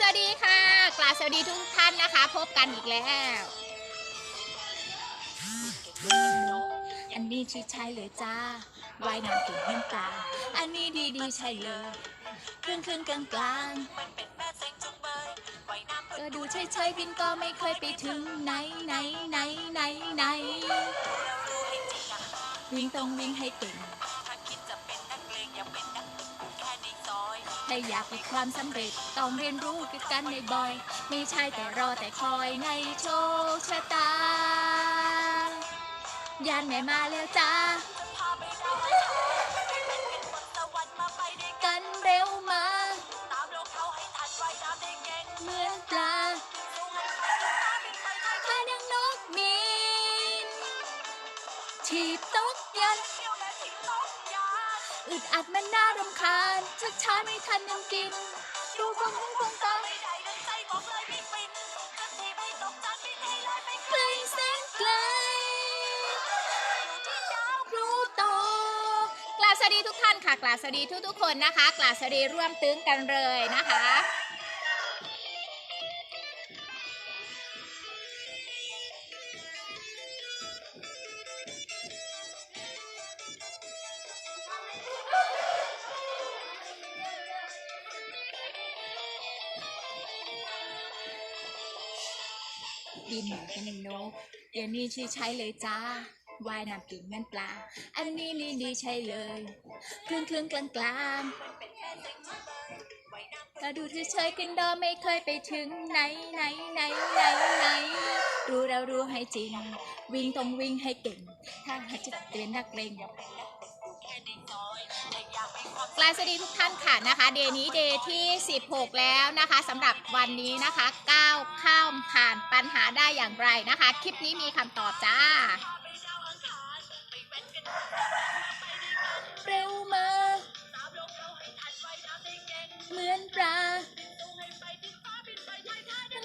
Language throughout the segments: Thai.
สวัสดีค่ะ กราบสวัสดีทุกท่านนะคะ พบกันอีกแล้ว อันนี้ชื่อใช่เลยจ้าว่ายน้ำเก่งเพื่อนปลาอันนี้ดีดีใช่เลยครึ่งครึ่งกลางกลางก็ดูเฉยเฉยบินก็ไม่เคยไปถึงไหนไหนไหนไหนไหนวิ่งต้องวิ่งให้เก่ง ถ้าอยากมีความสำเร็จต้องเรียนรู้กันในบ่อยไม่ใช่แต่รอแต่คอยในโชคชะตา ยานแม่มาแล้วจ้ากันเร็วมาเหมือนปลาพานังนกบินทีบตกยันอึดอัดมันน่า สึกช้าไม่ทันยังกิน ดูบงหูบงตาไม่ได้ดังใจบอกเลยไม่ปิดตกกัทีไม่ตกจันไม่ให้ลลยไม่ไกลแสนไกลยที่ดาวพลูโตกลาสดีทุกท่านค่ะกลาสดีทุกทุกคนนะคะกลาสดีร่วมตึ้งกันเลยนะคะ กเดี๋ยวนี้ชื่ใช้เลยจ้าว่ายน้ำเก่งเหมือนปลา อันนี้นี่ดีใช่เลยครึ่งครึ่งกลางกลางถ้าดูเธอเฉยกันดอไม่เคยไปถึงไหนไหนไหนไหนไหนรู้เรารู้ให้จริง วิ่งต้องวิ่งให้เก่ง ถ้าหากจะเป็นนักเลง กลายสดีทุกท่านค่ะนะคะ เดย์นี้เดย์ที่ 16 แล้วนะคะสำหรับวันนี้นะคะก้าวข้ามผ่านปัญหาได้อย่างไรนะคะ คลิปนี้มีคำตอบจ้า เร็วมาเหมือนปลา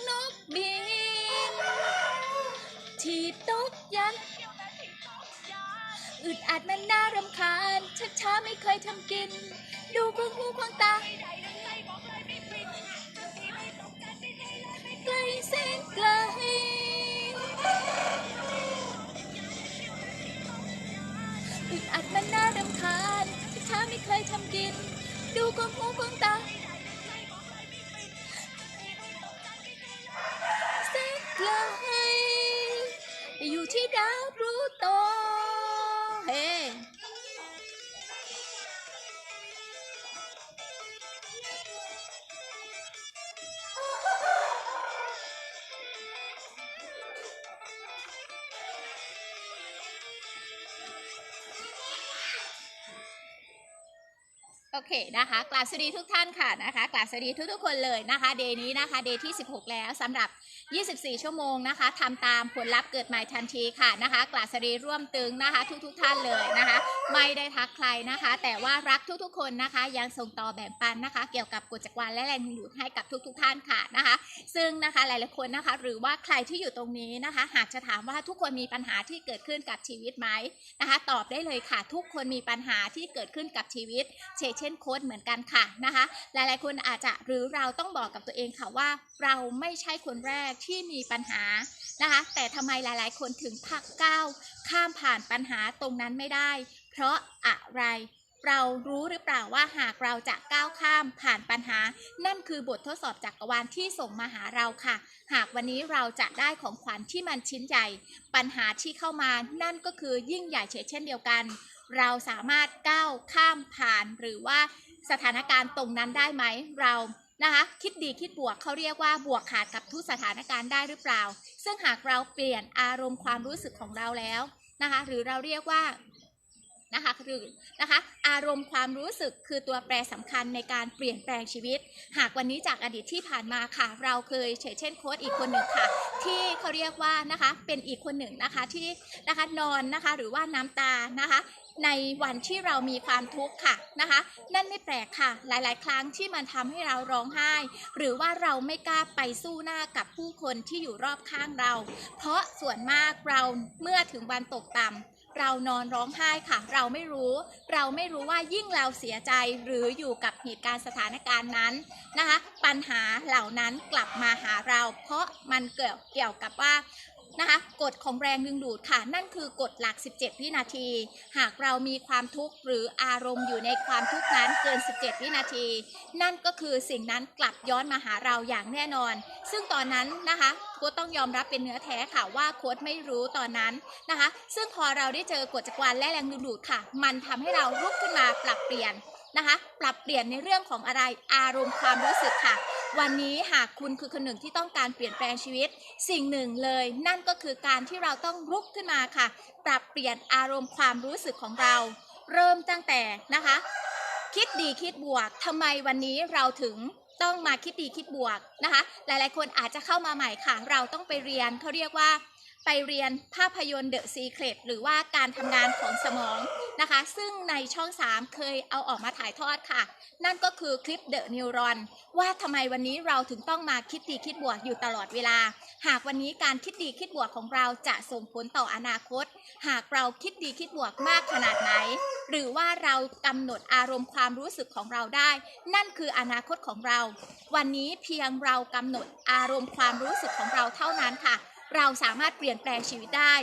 นกบิน อึดอัดมันน่ารำคาญชักช้าไม่เคยทำกิน ดูควงหูควงตาไกลแสนไกลอึดอัดมันน่ารำคาญชักช้าไม่เคยทำกิน ดูควงหูควงตาสนไกลอยู่ที่ดาวพ โอเคนะคะกราบสวัสดีทุกท่านค่ะนะคะกราบสวัสดีทุกๆคนเลยนะคะเดย์นี้นะคะเดย์ที่ 16 แล้วสำหรับ 24 ชั่วโมงนะคะทำตามผลลัพธ์เกิดใหม่ทันทีค่ะนะคะกราบสวัสดีร่วมตึงนะคะทุกๆท่านเลยนะคะไม่ได้ทักใครนะคะ แต่ว่ารักทุกๆ คนนะคะ ยังส่งต่อแบ่งปันนะคะ เกี่ยวกับกฎจักรวาลและแรงดึงดูดให้กับทุก ๆ ท่านค่ะนะคะ ซึ่งนะคะหลายๆคนนะคะ หรือว่าใครที่อยู่ตรงนี้นะคะ หากจะถามว่าทุกคนมีปัญหาที่เกิดขึ้นกับชีวิตไหมนะคะ ตอบได้เลยค่ะ ทุกคนมีปัญหาที่เกิดขึ้นกับชีวิต เช่นเช่นโค้ดเหมือนกันค่ะนะคะ หลายๆคนอาจจะหรือเราต้องบอกกับตัวเองค่ะว่า เราไม่ใช่คนแรกที่มีปัญหานะคะ แต่ทำไมหลาย ๆ คนถึงพักก้าวข้ามผ่านปัญหาตรงนั้นไม่ได้ เพราะอะไร เรารู้หรือเปล่าว่าหากเราจะก้าวข้ามผ่านปัญหา นั่นคือบททดสอบจักรวาลที่ส่งมาหาเราค่ะ หากวันนี้เราจะได้ของขวัญที่มันชิ้นใหญ่ ปัญหาที่เข้ามานั่นก็คือยิ่งใหญ่เช่นเดียวกัน เราสามารถก้าวข้ามผ่านหรือว่าสถานการณ์ตรงนั้นได้ไหมเรานะคะคิดดีคิดบวกเขาเรียกว่าบวกขาดกับทุกสถานการณ์ได้หรือเปล่า ซึ่งหากเราเปลี่ยนอารมณ์ความรู้สึกของเราแล้วนะคะหรือเราเรียกว่า นะคะหรือนะคะอารมณ์ความรู้สึกคือตัวแปรสำคัญในการเปลี่ยนแปลงชีวิต หากวันนี้จากอดีตที่ผ่านมาค่ะ เราเคยเฉยเช่นโค้ดอีกคนหนึ่งค่ะ ที่เขาเรียกว่านะคะเป็นอีกคนหนึ่งนะคะที่นะคะนอนนะคะหรือว่าน้ำตานะคะในวันที่เรามีความทุกข์ค่ะนะคะ นั่นไม่แปลกค่ะ หลาย ๆ ครั้งที่มันทำให้เราร้องไห้ หรือว่าเราไม่กล้าไปสู้หน้ากับผู้คนที่อยู่รอบข้างเรา เพราะส่วนมากเราเมื่อถึงวันตกต่ำ เรานอนร้องไห้ค่ะ เราไม่รู้ เราไม่รู้ว่ายิ่งเราเสียใจหรืออยู่กับเหตุการณ์สถานการณ์นั้นนะคะ ปัญหาเหล่านั้นกลับมาหาเรา เพราะมันเกี่ยวเกี่ยวกับว่า นะคะกฎของแรงดึงดูดค่ะ นั่นคือกฎหลัก 17 วินาที หากเรามีความทุกข์หรืออารมณ์อยู่ในความทุกข์นั้นเกิน 17 วินาที นั่นก็คือสิ่งนั้นกลับย้อนมาหาเราอย่างแน่นอน ซึ่งตอนนั้นนะคะโค้ดต้องยอมรับเป็นเนื้อแท้ค่ะว่าโค้ดไม่รู้ตอนนั้นนะคะ ซึ่งพอเราได้เจอกฎจักรวาลและแรงดึงดูดค่ะ มันทำให้เราลุกขึ้นมาปรับเปลี่ยน นะคะ ปรับเปลี่ยนในเรื่องของอะไรอารมณ์ความรู้สึกค่ะ วันนี้หากคุณคือคนหนึ่งที่ต้องการเปลี่ยนแปลงชีวิต สิ่งหนึ่งเลย นั่นก็คือการที่เราต้องลุกขึ้นมาค่ะ ปรับเปลี่ยนอารมณ์ความรู้สึกของเรา เริ่มตั้งแต่นะคะ คิดดีคิดบวกทำไมวันนี้เราถึงต้องมาคิดดีคิดบวกนะคะ หลายๆ คนอาจจะเข้ามาใหม่ค่ะ เราต้องไปเรียนเขาเรียกว่า ไปเรียนภาพยนตร์ The Secret หรือว่าการทำงานของสมองนะคะ ซึ่งในช่อง 3 เคยเอาออกมาถ่ายทอดค่ะ นั่นก็คือคลิป The Neuron ว่าทำไมวันนี้เราถึงต้องมาคิดดีคิดบวกอยู่ตลอดเวลา หากวันนี้การคิดดีคิดบวกของเราจะส่งผลต่ออนาคต หากเราคิดดีคิดบวกมากขนาดไหน หรือว่าเรากำหนดอารมณ์ความรู้สึกของเราได้ นั่นคืออนาคตของเรา วันนี้เพียงเรากำหนดอารมณ์ความรู้สึกของเราเท่านั้นค่ะ เราสามารถเปลี่ยนแปลงชีวิตได้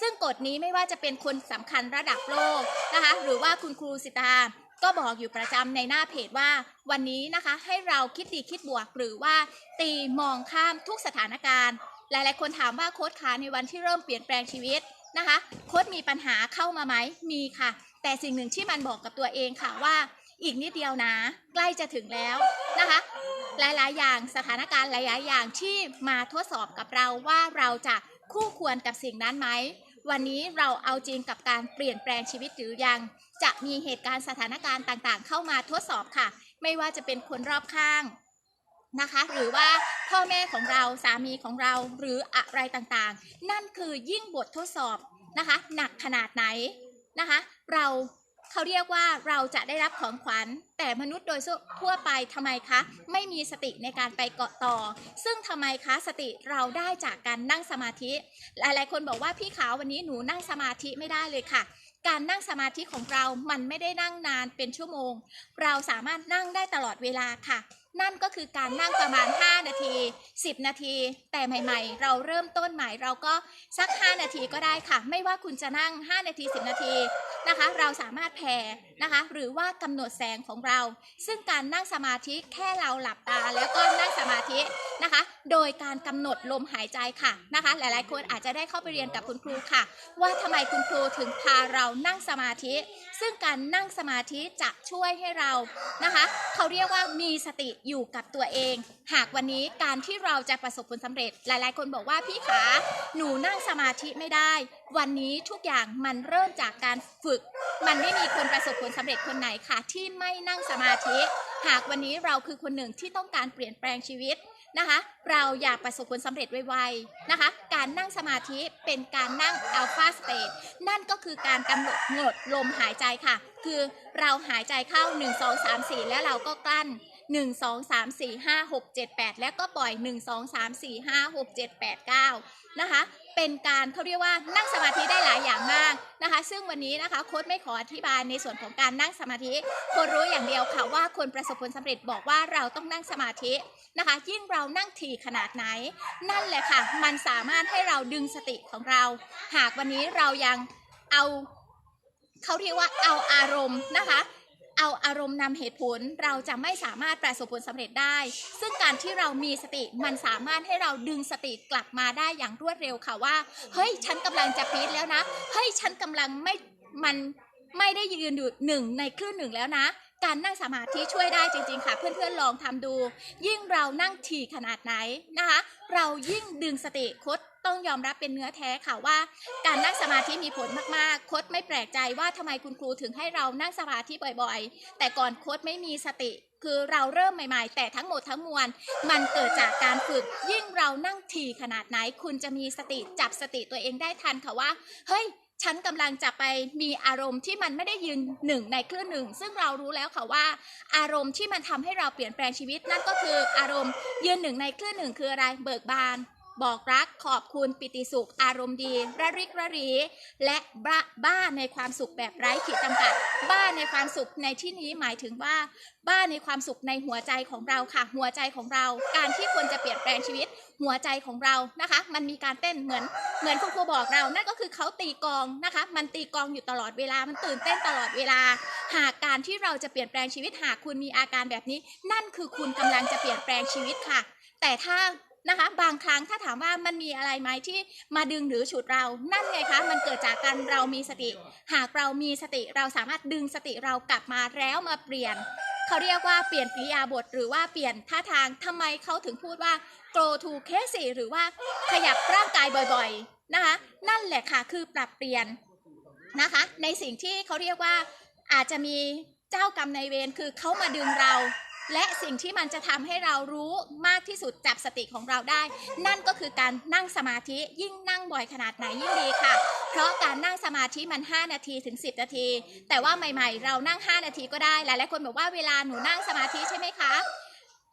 ซึ่งกฎนี้ไม่ว่าจะเป็นคนสำคัญระดับโลกนะคะหรือว่าคุณครูสิตาก็บอกอยู่ประจำในหน้าเพจว่า วันนี้นะคะให้เราคิดดีคิดบวก หรือว่าตีมองข้ามทุกสถานการณ์ หลายๆ คนถามว่าโค้ดขาในวันที่เริ่มเปลี่ยนแปลงชีวิตนะคะ โค้ดมีปัญหาเข้ามาไหมมีค่ะ แต่สิ่งหนึ่งที่มันบอกกับตัวเองค่ะว่า อีกนิดเดียวนะ ใกล้จะถึงแล้วนะคะ หลายๆ อย่างสถานการณ์หลายๆ อย่างที่มาทดสอบกับเราว่าเราจะคู่ควรกับสิ่งนั้นไหม วันนี้เราเอาจริงกับการเปลี่ยนแปลงชีวิตหรือยัง จะมีเหตุการณ์สถานการณ์ต่างๆ เข้ามาทดสอบค่ะ ไม่ว่าจะเป็นคนรอบข้างนะคะ หรือว่าพ่อแม่ของเราสามีของเราหรืออะไรต่างๆ นั่นคือยิ่งบททดสอบนะคะ หนักขนาดไหนนะคะ เรา เขาเรียกว่าเราจะได้รับของขวัญ แต่มนุษย์โดยทั่วไปทำไมคะ ไม่มีสติในการไปเกาะต่อ ซึ่งทำไมคะสติเราได้จากการนั่งสมาธิ หลายๆ คนบอกว่าพี่ขาววันนี้หนูนั่งสมาธิไม่ได้เลยค่ะ การนั่งสมาธิของเรามันไม่ได้นั่งนานเป็นชั่วโมง เราสามารถนั่งได้ตลอดเวลาค่ะ นั่นก็คือการนั่งประมาณ 5 นาที 10 นาที แต่ใหม่ ๆ เราเริ่มต้นใหม่เราก็สัก 5 นาทีก็ได้ค่ะ ไม่ว่าคุณจะนั่ง 5 นาที 10 นาทีนะคะ เราสามารถแผ่นะคะ หรือว่ากำหนดแสงของเรา ซึ่งการนั่งสมาธิแค่เราหลับตาแล้วก็นั่งสมาธินะคะ โดยการกำหนดลมหายใจค่ะนะคะ หลายๆ คนอาจจะได้เข้าไปเรียนกับคุณครูค่ะ ว่าทำไมคุณครูถึงพาเรานั่งสมาธิ ซึ่งการนั่งสมาธิจะช่วยให้เรานะคะ เขาเรียกว่ามีสติอยู่กับตัวเอง หากวันนี้การที่เราจะประสบผลสำเร็จ หลาย ๆ คนบอกว่าพี่ขาหนูนั่งสมาธิไม่ได้ วันนี้ทุกอย่างมันเริ่มจากการฝึก มันไม่มีคนประสบผลสำเร็จคนไหนค่ะที่ไม่นั่งสมาธิ หากวันนี้เราคือคนหนึ่งที่ต้องการเปลี่ยนแปลงชีวิต นะคะ เราอยากประสบผลสำเร็จไวๆนะคะ การนั่งสมาธิเป็นการนั่งอัลฟาสเตทนั่นก็คือการกำหนดงดลมหายใจค่ะ คือเราหายใจเข้า 1 2 3 4 แล้วเราก็กลั้น 1 2 3 4 5 6 7 8 แล้วก็ปล่อย 1 2 3 4 5 6 7 8 9 นะคะ เป็นการเขาเรียกว่านั่งสมาธิได้หลายอย่างมากนะคะ ซึ่งวันนี้นะคะโค้ดไม่ขออธิบายในส่วนของการนั่งสมาธิโค้ดรู้อย่างเดียวค่ะว่าคนประสบผลสำเร็จบอกว่าเราต้องนั่งสมาธินะคะ ยิ่งเรานั่งถี่ขนาดไหน นั่นแหละค่ะ มันสามารถให้เราดึงสติของเรา หากวันนี้เรายังเอาเขาเรียกว่าเอาอารมณ์นะคะ เอาอารมณ์นำเหตุผลเราจะไม่สามารถประสบผลสำเร็จได้ ซึ่งการที่เรามีสติมันสามารถให้เราดึงสติกลับมาได้อย่างรวดเร็วค่ะว่า เฮ้ยฉันกำลังจะปีดแล้วนะ เฮ้ยฉันกำลังไม่มันไม่ได้ยืนอยู่หนึ่งในคลื่นหนึ่งแล้วนะ การนั่งสมาธิช่วยได้จริง ๆ ค่ะ เพื่อนๆลองทำดู ยิ่งเรานั่งถี่ขนาดไหนนะคะ เรายิ่งดึงสติคด ต้องยอมรับเป็นเนื้อแท้ค่ะว่า การนั่งสมาธิมีผลมากๆโคดไม่แปลกใจว่าทำไมคุณครูถึงให้เรานั่งสมาธิบ่อยๆ แต่ก่อนโคดไม่มีสติคือเราเริ่มใหม่ๆ แต่ทั้งหมดทั้งมวล มันเกิดจากการฝึก ยิ่งเรานั่งถี่ขนาดไหน คุณจะมีสติจับสติตัวเองได้ทันค่ะว่า เฮ้ย ฉันกำลังจะไปมีอารมณ์ที่มันไม่ได้ยืนหนึ่งในคลื่นหนึ่ง ซึ่งเรารู้แล้วค่ะว่า อารมณ์ที่มันทำให้เราเปลี่ยนแปลงชีวิตนั่นก็คืออารมณ์ยืนหนึ่งในคลื่นหนึ่งคืออะไรเบิกบาน บอกรักขอบคุณปิติสุข อารมณ์ดี ระริกระรี และบ้าบ้าในความสุขแบบไร้ขีดจำกัด บ้าในความสุขในที่นี้หมายถึงว่า บ้าในความสุขในหัวใจของเราค่ะ หัวใจของเรา การที่คนจะเปลี่ยนแปลงชีวิต หัวใจของเรานะคะ มันมีการเต้นเหมือน เหมือนคุณครูบอกเรา นั่นก็คือเขาตีกองนะคะ มันตีกองอยู่ตลอดเวลา มันตื่นเต้นตลอดเวลา หากการที่เราจะเปลี่ยนแปลงชีวิตหากคุณมีอาการแบบนี้ นั่นคือคุณกำลังจะเปลี่ยนแปลงชีวิตค่ะ แต่ถ้า นะคะ บางครั้งถ้าถามว่ามันมีอะไรไหมที่มาดึงหรือฉุดเรา นั่นไงคะ มันเกิดจากการเรามีสติ หากเรามีสติเราสามารถดึงสติเรากลับมาแล้วมาเปลี่ยนเขาเรียกว่าเปลี่ยนกิริยาบทหรือว่าเปลี่ยนท่าทางทำไมเขาถึงพูดว่า go to case หรือว่าขยับร่างกายบ่อยๆนะคะ นั่นแหละค่ะคือปรับเปลี่ยนนะคะ ในสิ่งที่เขาเรียกว่าอาจจะมีเจ้ากรรมนายเวรคือเขามาดึงเรา และสิ่งที่มันจะทำให้เรารู้มากที่สุดจับสติของเราได้ นั่นก็คือการนั่งสมาธิยิ่งนั่งบ่อยขนาดไหนยิ่งดีค่ะ เพราะการนั่งสมาธิมัน 5 นาทีถึง 10 นาที แต่ว่าใหม่ๆ เรานั่ง 5 นาทีก็ได้หลายๆคนบอกว่าเวลาหนูนั่งสมาธิใช่ไหมคะ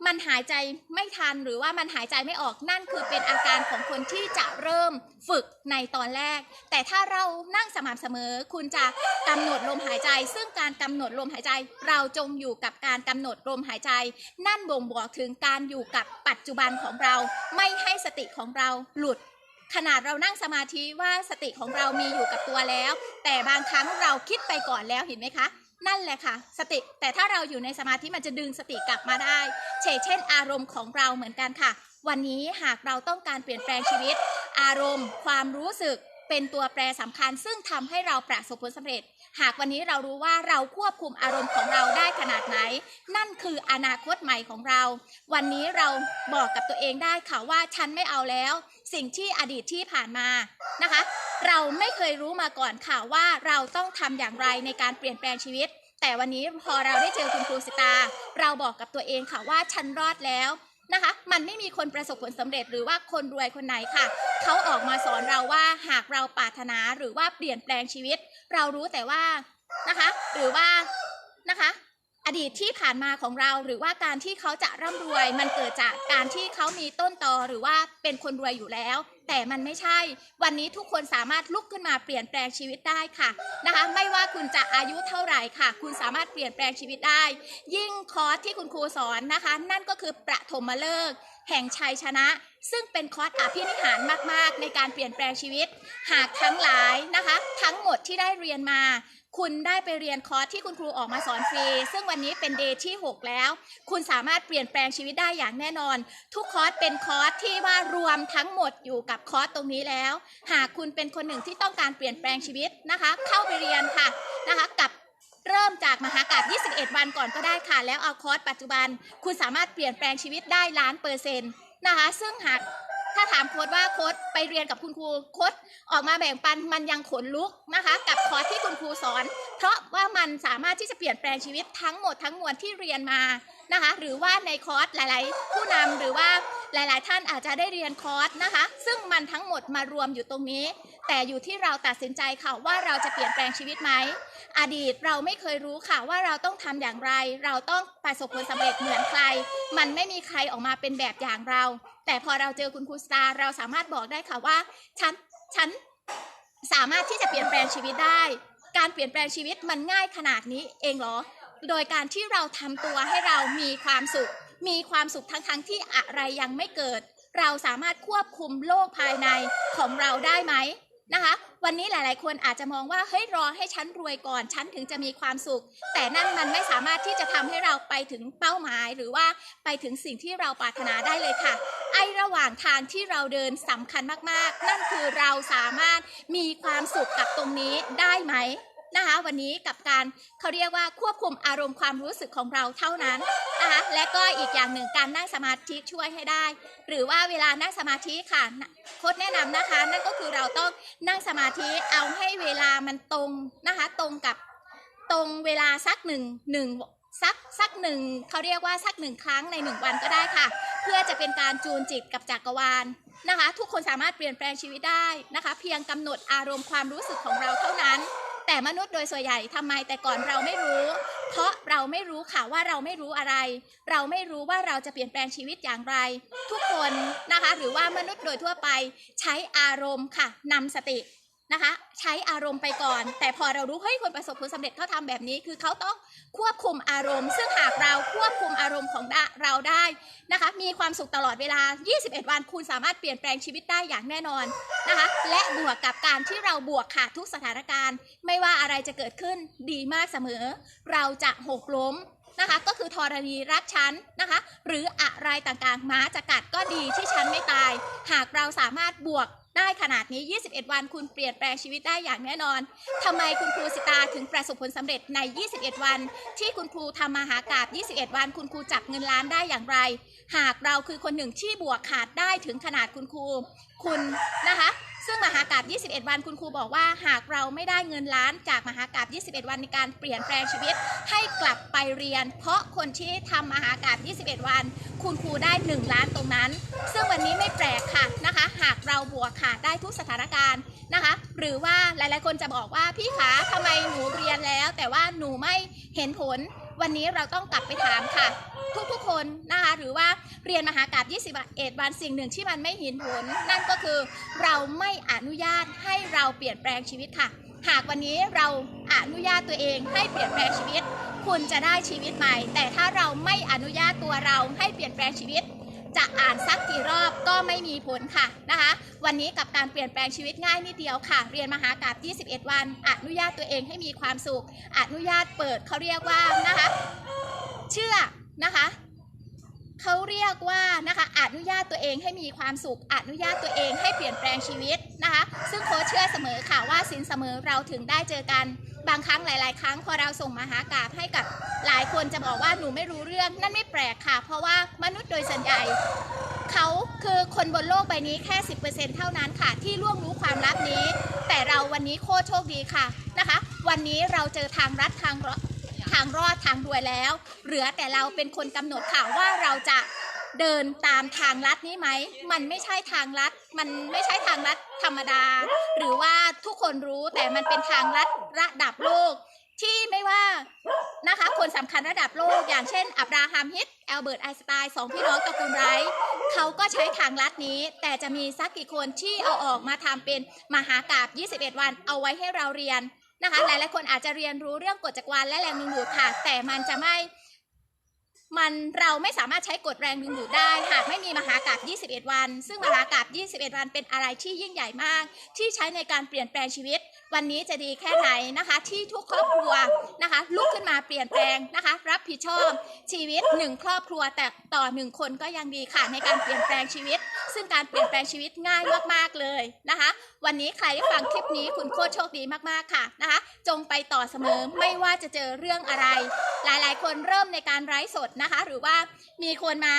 มันหายใจไม่ทันหรือว่ามันหายใจไม่ออกนั่นคือเป็นอาการของคนที่จะเริ่มฝึกในตอนแรก แต่ถ้าเรานั่งสม่ำเสมอ คุณจะกำหนดลมหายใจ ซึ่งการกำหนดลมหายใจ เราจงอยู่กับการกำหนดลมหายใจ นั่นบ่งบอกถึงการอยู่กับปัจจุบันของเรา ไม่ให้สติของเราหลุดขนาดเรานั่งสมาธิว่าสติของเรามีอยู่กับตัวแล้ว แต่บางครั้งเราคิดไปก่อนแล้วเห็นไหมคะ นั่นแหละค่ะ สติแต่ถ้าเราอยู่ในสมาธิมันจะดึงสติกลับมาได้เช่นเช่น อารมณ์ของเราเหมือนกันค่ะ วันนี้หากเราต้องการเปลี่ยนแปลงชีวิต อารมณ์ ความรู้สึก เป็นตัวแปรสำคัญ ซึ่งทำให้เราประสบผลสำเร็จ หากวันนี้เรารู้ว่าเราควบคุมอารมณ์ของเราได้ขนาดไหน นั่นคืออนาคตใหม่ของเรา วันนี้เราบอกกับตัวเองได้ค่ะว่าฉันไม่เอาแล้ว สิ่งที่อดีตที่ผ่านมานะคะ เราไม่เคยรู้มาก่อนค่ะว่าเราต้องทำอย่างไรในการเปลี่ยนแปลงชีวิตแต่วันนี้พอเราได้เจอคุณครูสิตา เราบอกกับตัวเองค่ะว่าฉันรอดแล้ว นะคะ มันไม่มีคนประสบผลสำเร็จหรือว่าคนรวยคนไหนค่ะ เขาออกมาสอนเราว่าหากเราปรารถนาหรือว่าเปลี่ยนแปลงชีวิต เรารู้แต่ว่านะคะ หรือว่านะคะอดีตที่ผ่านมาของเราหรือว่าการที่เขาจะร่ำรวย มันเกิดจากการที่เขามีต้นตอหรือว่าเป็นคนรวยอยู่แล้ว แต่มันไม่ใช่ วันนี้ทุกคนสามารถลุกขึ้นมาเปลี่ยนแปลงชีวิตได้ค่ะนะคะ ไม่ว่าคุณจะอายุเท่าไหร่ค่ะ คุณสามารถเปลี่ยนแปลงชีวิตได้ ยิ่งคอร์สที่คุณครูสอนนะคะ นั่นก็คือประถมฤกษ์แห่งชัยชนะ ซึ่งเป็นคอร์สอภินิหารมาก ๆ ในการเปลี่ยนแปลงชีวิต หากทั้งหลายนะคะ ทั้งหมดที่ได้เรียนมา คุณได้ไปเรียนคอร์สที่คุณครูออกมาสอนฟรี ซึ่งวันนี้เป็นเดย์ที่ 6 แล้ว คุณสามารถเปลี่ยนแปลงชีวิตได้อย่างแน่นอน ทุกคอร์สเป็นคอร์สที่ว่ารวมทั้งหมดอยู่กับคอร์สตรงนี้แล้ว หากคุณเป็นคนหนึ่งที่ต้องการเปลี่ยนแปลงชีวิตนะคะ เข้าไปเรียนค่ะนะคะกับเริ่มจากมหากาบ21 วันก่อนก็ได้ค่ะ แล้วเอาคอร์สปัจจุบัน คุณสามารถเปลี่ยนแปลงชีวิตได้ล้านเปอร์เซ็นต์นะคะ ซึ่งหาก ถ้าถามโค้ดว่าโค้ดไปเรียนกับคุณครูโค้ดออกมาแบ่งปันมันยังขนลุกนะคะ กับคอร์สที่คุณครูสอน เพราะว่ามันสามารถที่จะเปลี่ยนแปลงชีวิตทั้งหมดทั้งมวลที่เรียนมานะคะ หรือว่าในคอร์สหลาย ๆ ผู้นำหรือว่าหลาย ๆ ท่านอาจจะได้เรียนคอร์สนะคะ ซึ่งมันทั้งหมดมารวมอยู่ตรงนี้ แต่อยู่ที่เราตัดสินใจค่ะว่าเราจะเปลี่ยนแปลงชีวิตไหมอดีตเราไม่เคยรู้ค่ะว่าเราต้องทำอย่างไร เราต้องประสบผลสำเร็จเหมือนใคร มันไม่มีใครออกมาเป็นแบบอย่างเรา แต่พอเราเจอคุณครูสตาร์เราสามารถบอกได้ค่ะว่าฉันฉันสามารถที่จะเปลี่ยนแปลงชีวิตได้ การเปลี่ยนแปลงชีวิตมันง่ายขนาดนี้เองเหรอ โดยการที่เราทำตัวให้เรามีความสุข มีความสุขทั้งทั้งๆที่อะไรยังไม่เกิด เราสามารถควบคุมโลกภายในของเราได้ไหมนะคะ วันนี้หลายๆ คนอาจจะมองว่าเฮ้ยรอให้ฉันรวยก่อน ฉันถึงจะมีความสุข แต่นั่นมันไม่สามารถที่จะทำให้เราไปถึงเป้าหมาย หรือว่าไปถึงสิ่งที่เราปรารถนาได้เลยค่ะ ไอระหว่างทางที่เราเดินสำคัญมากๆ นั่นคือเราสามารถมีความสุขกับตรงนี้ได้ไหม นะคะวันนี้กับการเขาเรียกว่าควบคุมอารมณ์ความรู้สึกของเราเท่านั้นนะคะและก็อีกอย่างหนึ่งการนั่งสมาธิช่วยให้ได้ หรือว่าเวลานั่งสมาธิค่ะโค้ดแนะนำนะคะ นั่นก็คือเราต้องนั่งสมาธิเอาให้เวลามันตรงนะคะตรงกับตรงเวลาสักหนึ่งหนึ่งสักสักหนึ่งเขาเรียกว่าสักหนึ่งครั้งในหนึ่งวันก็ได้ค่ะ เพื่อจะเป็นการจูนจิตกับจักรวาลนะคะ ทุกคนสามารถเปลี่ยนแปลงชีวิตได้นะคะ เพียงกำหนดอารมณ์ความรู้สึกของเราเท่านั้น แต่มนุษย์โดยส่วนใหญ่ทำไมแต่ก่อนเราไม่รู้ เพราะเราไม่รู้ค่ะว่าเราไม่รู้อะไร เราไม่รู้ว่าเราจะเปลี่ยนแปลงชีวิตอย่างไร ทุกคนนะคะ หรือว่ามนุษย์โดยทั่วไปใช้อารมณ์ค่ะนำสติ นะคะ ใช้อารมณ์ไปก่อน แต่พอเรารู้เฮ้ยคนประสบผลสำเร็จเขาทำแบบนี้ คือเขาต้องควบคุมอารมณ์ ซึ่งหากเราควบคุมอารมณ์ของเราได้นะคะ มีความสุขตลอดเวลา 21 วันคุณสามารถเปลี่ยนแปลงชีวิตได้อย่างแน่นอนนะคะ และบวกกับการที่เราบวกค่ะทุกสถานการณ์ ไม่ว่าอะไรจะเกิดขึ้นดีมากเสมอ เราจะหกล้มนะคะก็คือธรณีรักฉันนะคะ หรืออะไรต่างๆม้าจะกัดก็ดีที่ฉันไม่ตาย หากเราสามารถบวก ได้ขนาดนี้ 21 วันคุณเปลี่ยนแปลงชีวิตได้อย่างแน่นอนทำไมคุณครูสิตาถึงประสบผลสำเร็จใน 21 วัน ที่คุณครูทำมาหากาบ 21 วัน คุณครูจับเงินล้านได้อย่างไร หากเราคือคนหนึ่งที่บวกขาดได้ถึงขนาดคุณครูคุณนะคะ ซึ่งมหากาบ 21 วัน คุณครูบอกว่า หากเราไม่ได้เงินล้านจากมหากาบ 21 วันในการเปลี่ยนแปลงชีวิตให้กลับไปเรียน เพราะคนที่ทำมหากาบ 21 วัน คุณครูได้ 1 ล้านตรงนั้น ซึ่งวันนี้ไม่แปลกค่ะนะคะ หากเราาดได้ทุกสถานการณ์นะคะ หรือว่าหลายๆ คนจะบอกว่าพี่ขาทำไมหนูเรียนแล้ว แต่ว่าหนูไม่เห็นผล วันนี้เราต้องกลับไปถามค่ะ ทุกๆ คนนะคะหรือว่าเรียนมหากาบ21 วันสิ่งหนึ่งที่มันไม่เห็นผล นั่นก็คือเราไม่อนุญาตให้เราเปลี่ยนแปลงชีวิตค่ะ หากวันนี้เราอนุญาตตัวเองให้เปลี่ยนแปลงชีวิต คุณจะได้ชีวิตใหม่ แต่ถ้าเราไม่อนุญาตตัวเราให้เปลี่ยนแปลงชีวิต จะอ่านสักกี่รอบก็ไม่มีผลค่ะนะคะ วันนี้กับการเปลี่ยนแปลงชีวิตง่ายนิดเดียวค่ะ เรียนมหากาบ21 วัน อนุญาตตัวเองให้มีความสุข อนุญาตเปิดเขาเรียกว่านะคะ เชื่อนะคะเขาเรียกว่านะคะอนุญาตตัวเองให้มีความสุข อนุญาตตัวเองให้เปลี่ยนแปลงชีวิตนะคะ ซึ่งโค้ชเชื่อเสมอค่ะว่าสินเสมอเราถึงได้เจอกัน บางครั้งหลาย ๆ ครั้งพอเราส่งมหากาบให้กับหลายคนจะบอกว่าหนูไม่รู้เรื่องนั่นไม่แปลกค่ะ เพราะว่ามนุษย์โดยส่วนใหญ่เขาคือคนบนโลกใบนี้แค่ 10%เท่านั้นค่ะ ที่ล่วงรู้ความลับนี้ แต่เราวันนี้โคตรโชคดีค่ะนะคะ วันนี้เราเจอทางรัดทางรทางรอดทางรวยแล้ว เหลือแต่เราเป็นคนกำหนดค่ะว่าเราจะ เดินตามทางลัดนี้ไหม มันไม่ใช่ทางลัด มันไม่ใช่ทางลัดธรรมดา หรือว่าทุกคนรู้แต่มันเป็นทางลัดระดับโลก ที่ไม่ว่านะคะคนสำคัญระดับโลก อย่างเช่น อับราฮัมฮิตแอลเบิร์ตไอน์สไตน์สองพี่น้องตระกูลไรท์เขาก็ใช้ทางลัดนี้ แต่จะมีสักกี่คนที่เอาออกมาทำเป็นมหากาบ 21 วันเอาไว้ให้เราเรียนนะคะ หลายๆคนอาจจะเรียนรู้เรื่องกฎจักรวาลและแรงดึงดูดค่ะ แต่มันจะไม่ มันเราไม่สามารถใช้กฎแรงดึงดูดได้ หากไม่มีมหากาบ21 วัน ซึ่งมหากาบ21 วันเป็นอะไรที่ยิ่งใหญ่มาก ที่ใช้ในการเปลี่ยนแปลงชีวิต วันนี้จะดีแค่ไหนนะคะ ที่ทุกครอบครัวนะคะลุกขึ้นมาเปลี่ยนแปลงนะคะ รับผิดชอบชีวิตหนึ่งครอบครัวแต่ต่อหนึ่งคนก็ยังดีค่ะในการเปลี่ยนแปลงชีวิต ซึ่งการเปลี่ยนแปลงชีวิตง่ายมากๆเลยนะคะ วันนี้ใครฟังคลิปนี้คุณโคตรโชคดีมากๆค่ะนะคะ จงไปต่อเสมอไม่ว่าจะเจอเรื่องอะไร หลายๆ คนเริ่มในการไร้สดนะคะ หรือว่ามีคนมา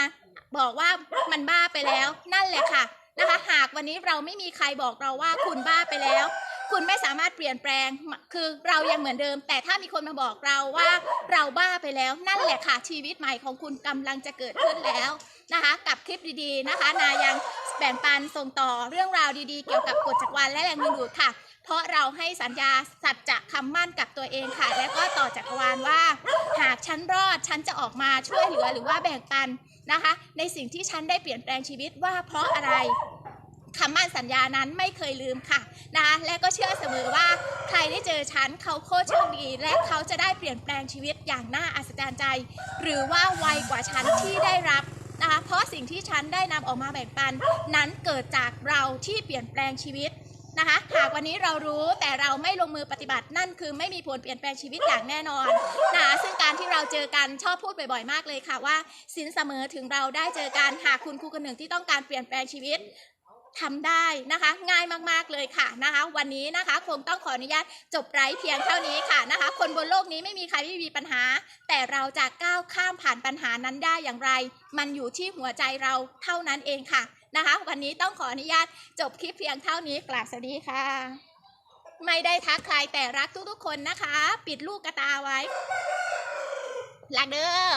บอกว่ามันบ้าไปแล้วนั่นแหละค่ะนะคะ หากวันนี้เราไม่มีใครบอกเราว่าคุณบ้าไปแล้ว คุณไม่สามารถเปลี่ยนแปลงคือเรายังเหมือนเดิม แต่ถ้ามีคนมาบอกเราว่าเราบ้าไปแล้ว นั่นแหละค่ะชีวิตใหม่ของคุณกำลังจะเกิดขึ้นแล้ว ปดีๆนะคะ นายังแบ่งปันส่งต่อเรื่องราวดีๆ เกี่ยวกับกฎจักรวาลและแรงดึงดูดค่ะ เพราะเราให้สัญญาสัจจะคำมั่นกับตัวเองค่ะ และก็ต่อจักรวาลว่า หากฉันรอดฉันจะออกมาช่วยเหลือหรือว่าแบ่งปันนะคะ ในสิ่งที่ฉันได้เปลี่ยนแปลงชีวิตว่าเพราะอะไรคำมั่นสัญญานั้นไม่เคยลืมค่ะนะคะและก็เชื่อเสมอว่าใครได้เจอฉันเขาโคตรโชคดี และเขาจะได้เปลี่ยนแปลงชีวิตอย่างน่าอัศจรรย์ใจ หรือว่าไวกว่าฉันที่ได้รับ นะคะเพราะสิ่งที่ฉันได้นำออกมาแบ่งปัน นั้นเกิดจากเราที่เปลี่ยนแปลงชีวิตนะคะหากวันนี้เรารู้แต่เราไม่ลงมือปฏิบัตินั่นคือไม่มีผลเปลี่ยนแปลงชีวิตอย่างแน่นอนนะคะซึ่งการที่เราเจอกันชอบพูดบ่อยๆมากเลยค่ะว่าสินเสมอถึงเราได้เจอกันหากคุณครูคนหนึ่งที่ต้องการเปลี่ยนแปลงชีวิต ทำได้นะคะ ง่ายมากๆเลยค่ะนะคะ วันนี้นะคะคงต้องขออนุญาตจบไลฟ์เพียงเท่านี้ค่ะนะคะ คนบนโลกนี้ไม่มีใครไม่มีปัญหา แต่เราจะก้าวข้ามผ่านปัญหานั้นได้อย่างไร มันอยู่ที่หัวใจเราเท่านั้นเองค่ะนะคะ วันนี้ต้องขออนุญาตจบคลิปเพียงเท่านี้กราบสวัสดีค่ะ ไม่ได้ทักใครแต่รักทุกๆคนนะคะ ปิดลูกกระตาไว้รักเด้อ